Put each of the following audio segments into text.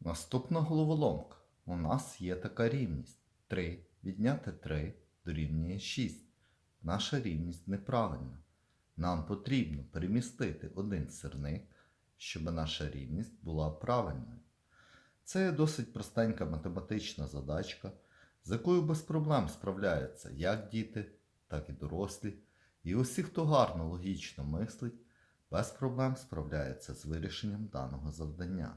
Наступна головоломка. У нас є така рівність. 3 відняти 3 дорівнює 6. Наша рівність неправильна. Нам потрібно перемістити один сирник, щоб наша рівність була правильною. Це досить простенька математична задачка, з якою без проблем справляються як діти, так і дорослі. І усі, хто гарно логічно мислить, без проблем справляється з вирішенням даного завдання.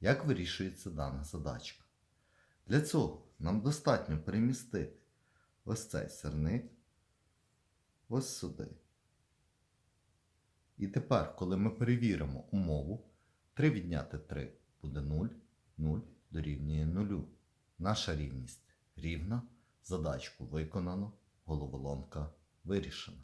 Як вирішується дана задачка? Для цього нам достатньо перемістити ось цей сирник ось сюди. І тепер, коли ми перевіримо умову, 3 відняти 3 буде 0, 0 дорівнює 0. Наша рівність рівна, задачку виконано, головоломка вирішена.